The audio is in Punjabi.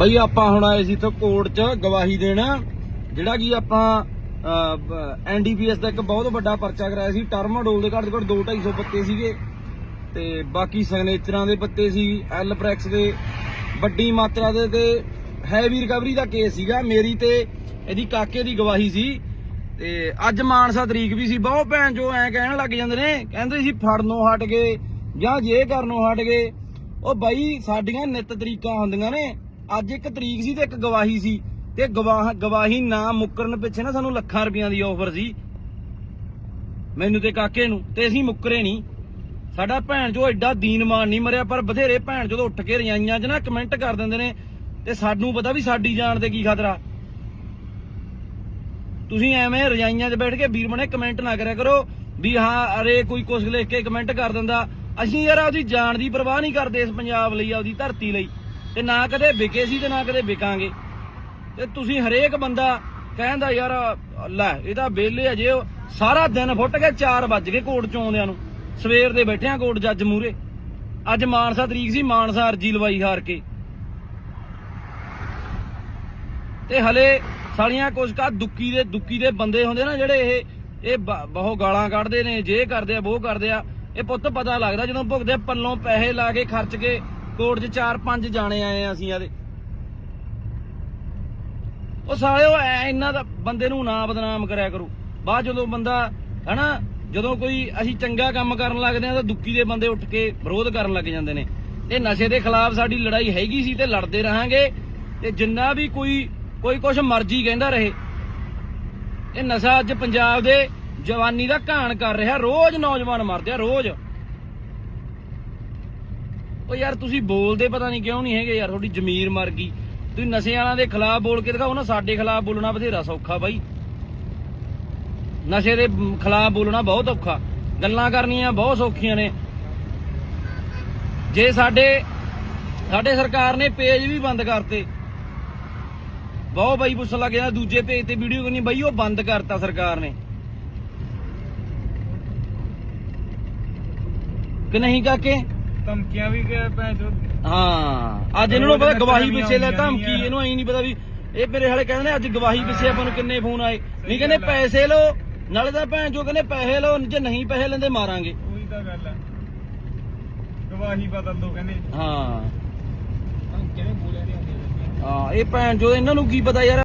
ਬਈ ਆਪਾਂ ਹੁਣ ਆਏ ਸੀ ਤੋਂ ਕੋਰਟ 'ਚ ਗਵਾਹੀ ਦੇਣ, ਜਿਹੜਾ ਕਿ ਆਪਾਂ ਐਨਡੀਪੀਐਸ ਦਾ ਇੱਕ ਬਹੁਤ ਵੱਡਾ ਪਰਚਾ ਕਰਾਇਆ ਸੀ ਟਰਮਾਡੋਲ ਦੇ ਘੱਟ ਤੋਂ ਘੱਟ 2-250 ਪੱਤੇ ਸੀਗੇ। ਤੇ ਬਾਕੀ ਸਿਗਨੇਚਰਾਂ ਦੇ ਪੱਤੇ ਸੀ, ਐਲਪ੍ਰੈਕਸ ਦੇ, ਵੱਡੀ ਮਾਤਰਾ ਦੇ, ਤੇ ਹੈਵੀ ਰਿਕਵਰੀ ਦਾ ਕੇਸ ਸੀਗਾ। ਮੇਰੀ ਤੇ ਇਹਦੀ ਕਾਕੇ ਦੀ ਗਵਾਹੀ ਸੀ। ਤੇ ਅੱਜ ਮਾਨਸਾ ਤਰੀਕ ਵੀ ਸੀ। ਬਹੁਤ ਭੈਣ ਜੋ ਐ ਕਹਿਣ ਲੱਗ ਜਾਂਦੇ ਨੇ, ਕਹਿੰਦੇ ਸੀ ਫੜਨੋਂ ਹਟ ਗਏ ਜਾਂ ਜੇ ਕਰਨੋਂ ਹਟ ਗਏ। ਉਹ ਬਾਈ ਸਾਡੀਆਂ ਨਿਤ ਤਰੀਕਾਂ ਹੁੰਦੀਆਂ ਨੇ ਅੱਜ ਇੱਕ ਤਰੀਕ ਸੀ ਤੇ ਇੱਕ ਗਵਾਹੀ ਸੀ ਤੇ ਗਵਾਹ ਗਵਾਹੀ ਨਾ ਮੁੱਕਰਨ ਪਿੱਛੇ ਨਾ ਸਾਨੂੰ ਲੱਖਾਂ ਰੁਪਈਆਂ ਦੀ ਆਫਰ ਸੀ। ਮੈਨੂੰ ਤੇ ਕਾਕੇ ਨੂੰ ਤੇ ਅਸੀਂ ਮੁੱਕਰੇ ਨਹੀਂ ਸਾਡਾ ਭੈਣ ਜੋ ਐਡਾ ਦੀਨਮਾਨ ਨਹੀਂ ਮਰਿਆ, ਪਰ ਬਥੇਰੇ ਭੈਣ ਜਦੋਂ ਉੱਠ ਕੇ ਰਜਾਈਆਂ 'ਚ ਨਾ ਕਮੈਂਟ ਕਰ ਦਿੰਦੇ ਨੇ ਤੇ ਸਾਨੂੰ ਪਤਾ ਵੀ ਸਾਡੀ ਜਾਨ ਤੇ ਕੀ ਖਤਰਾ। ਤੁਸੀਂ ਐਵੇਂ ਰਜਾਈਆਂ 'ਚ ਬੈਠ ਕੇ ਵੀਰ ਬਣੇ ਕਮੈਂਟ ਨਾ ਕਰਿਆ ਕਰੋ ਵੀ ਹਾਂ, ਅਰੇ ਕੋਈ ਕੁਛ ਲਿਖ ਕੇ ਕਮੈਂਟ ਕਰ ਦਿੰਦਾ। ਅਸੀਂ ਯਾਰ ਆਪਦੀ ਜਾਨ ਦੀ ਪਰਵਾਹ ਨਹੀਂ ਕਰਦੇ ਇਸ ਪੰਜਾਬ ਲਈ, ਆਪਦੀ ਧਰਤੀ ਲਈ। ਤੇ ਨਾ ਕਦੇ ਵਿਕੇ ਸੀ ਤੇ ਨਾ ਕਦੇ ਵਿਕਾਂਗੇ। ਤੇ ਤੁਸੀਂ ਹਰੇਕ ਬੰਦਾ ਕਹਿੰਦਾ, ਯਾਰ, ਲੈ, ਇਹ ਤਾਂ ਬੇਲੇ ਅਜੇ ਸਾਰਾ ਦਿਨ ਫੁੱਟ ਕੇ 4 ਵੱਜ ਗਏ ਕੋਰਟ ਚੋਂ ਆਉਂਦਿਆਂ ਨੂੰ। ਸਵੇਰ ਦੇ ਬੈਠਿਆਂ ਕੋਰਟ ਜੱਜ ਮੂਰੇ ਅੱਜ ਮਾਨਸਾ ਤਰੀਕ ਸੀ, ਮਾਨਸਾ ਅਰਜੀ ਲਵਾਈ ਹਾਰ ਕੇ। ਤੇ ਹਲੇ ਸਾਲੀਆਂ ਕੁਝ ਕਾ ਦੁੱਕੀ ਦੇ ਦੁੱਕੀ ਦੇ ਬੰਦੇ ਹੁੰਦੇ ਨਾ ਜਿਹੜੇ ਇਹ ਇਹ ਬਹੁਤ ਗਾਲਾਂ ਕੱਢਦੇ ਨੇ, ਜੇ ਕਰਦੇ ਆ ਉਹ ਕਰਦੇ ਆ। ਇਹ ਪੁੱਤ ਪਤਾ ਲੱਗਦਾ ਜਦੋਂ ਭੁਗਦੇ ਪੱਲੋਂ ਪੈਸੇ ਲਾ ਕੇ ਖਰਚ ਕੇ ਕੋਰਟ 'ਚ 4-5 ਜਾਣੇ ਆਏ ਆ ਅਸੀਂ ਆਦੇ। ਉਹ ਸਾਲੇ ਇਹਨਾਂ ਦਾ ਬੰਦੇ ਨੂੰ ਨਾ ਬਦਨਾਮ ਕਰਿਆ ਕਰੋ। ਬਾਅਦ ਜਦੋਂ ਬੰਦਾ, ਹਨਾ, ਜਦੋਂ ਕੋਈ ਅਸੀਂ ਚੰਗਾ ਕੰਮ ਕਰਨ ਲੱਗਦੇ ਆ ਤਾਂ ਦੁੱਕੀ ਦੇ ਬੰਦੇ ਉੱਠ ਕੇ ਵਿਰੋਧ ਕਰਨ ਲੱਗ ਜਾਂਦੇ ਨੇ। ਤੇ ਨਸ਼ੇ ਦੇ ਖਿਲਾਫ ਸਾਡੀ ਲੜਾਈ ਹੈਗੀ ਸੀ ਤੇ ਲੜਦੇ ਰਹਾਂਗੇ ਤੇ ਜਿੰਨਾ ਵੀ ਕੋਈ ਕੋਈ ਕੁਛ ਮਰਜ਼ੀ ਕਹਿੰਦਾ ਰਹੇ। ਇਹ ਨਸ਼ਾ ਅੱਜ ਪੰਜਾਬ ਦੇ ਜਵਾਨੀ ਦਾ ਘਾਣ ਕਰ ਰਿਹਾ। ਰੋਜ਼ ਨੌਜਵਾਨ ਮਰਦੇ ਆ, ਰੋਜ਼। ਉਹ ਯਾਰ ਤੁਸੀਂ ਬੋਲਦੇ ਪਤਾ ਨਹੀਂ ਕਿਉਂ ਨਹੀਂ ਹੈਗੇ ਯਾਰ, ਤੁਹਾਡੀ ਜ਼ਮੀਰ ਮਰ ਗਈ। ਤੁਸੀਂ ਨਸ਼ੇ ਵਾਲਿਆਂ ਦੇ ਖਿਲਾਫ ਬੋਲ ਕੇ ਦਿਖਾਓ ਨਾ, ਸਾਡੇ ਖਿਲਾਫ ਬੋਲਣਾ ਬਥੇਰਾ ਸੌਖਾ ਬਾਈ। ਨਸ਼ੇ ਦੇ ਖਿਲਾਫ ਬੋਲਣਾ ਬਹੁਤ ਔਖਾ। ਗੱਲਾਂ ਕਰਨੀਆਂ ਬਹੁਤ ਸੌਖੀਆਂ ਨੇ। ਜੇ ਸਾਡੇ ਸਾਡੇ ਸਰਕਾਰ ਨੇ ਪੇਜ ਵੀ ਬੰਦ ਕਰਤੇ। ਬਹੁਤ ਬਾਈ ਪੁੱਛਣ ਲੱਗ ਜਾਂਦਾ ਦੂਜੇ ਪੇਜ ਤੇ ਵੀਡੀਓ ਕਰਨੀ, ਬਾਈ ਉਹ ਬੰਦ ਕਰਤਾ ਸਰਕਾਰ ਨੇ। ਕਿ ਨਹੀਂ ਕਾਕੇ? ਧਮਕੀਆਂ ਵੀ ਕਿ ਭੈਣ ਚੋ ਹਾਂ ਅੱਜ ਇਹਨਾਂ ਨੂੰ ਪਤਾ ਗਵਾਹੀ ਪਿੱਛੇ ਲੈ ਧਮਕੀ ਇਹਨੂੰ ਐਂ ਨਹੀਂ ਪਤਾ ਵੀ ਇਹ ਮੇਰੇ ਹਾਲੇ ਕਹਿੰਦੇ ਨੇ ਅੱਜ ਗਵਾਹੀ ਪਿੱਛੇ ਆਪਾਂ ਨੂੰ ਕਿੰਨੇ ਫੋਨ ਆਏ। ਨਹੀਂ ਕਹਿੰਦੇ ਪੈਸੇ ਲਓ ਨਾਲੇ ਤਾਂ ਭੈਣ ਜੋ ਕਹਿੰਦੇ ਪੈਸੇ ਲਓ ਜੇ ਨਹੀਂ ਪੈਸੇ ਲੈਂਦੇ ਮਾਰਾਂਗੇ। ਉਹੀ ਤਾਂ ਗੱਲ ਆ। ਗਵਾਹੀ ਬਦਲ ਦੋ ਕਹਿੰਦੇ। ਹਾਂ। ਹਾਂ ਇਹ ਭੈਣ ਜੋ ਇਹਨਾਂ ਨੂੰ ਕੀ ਪਤਾ ਯਾਰ।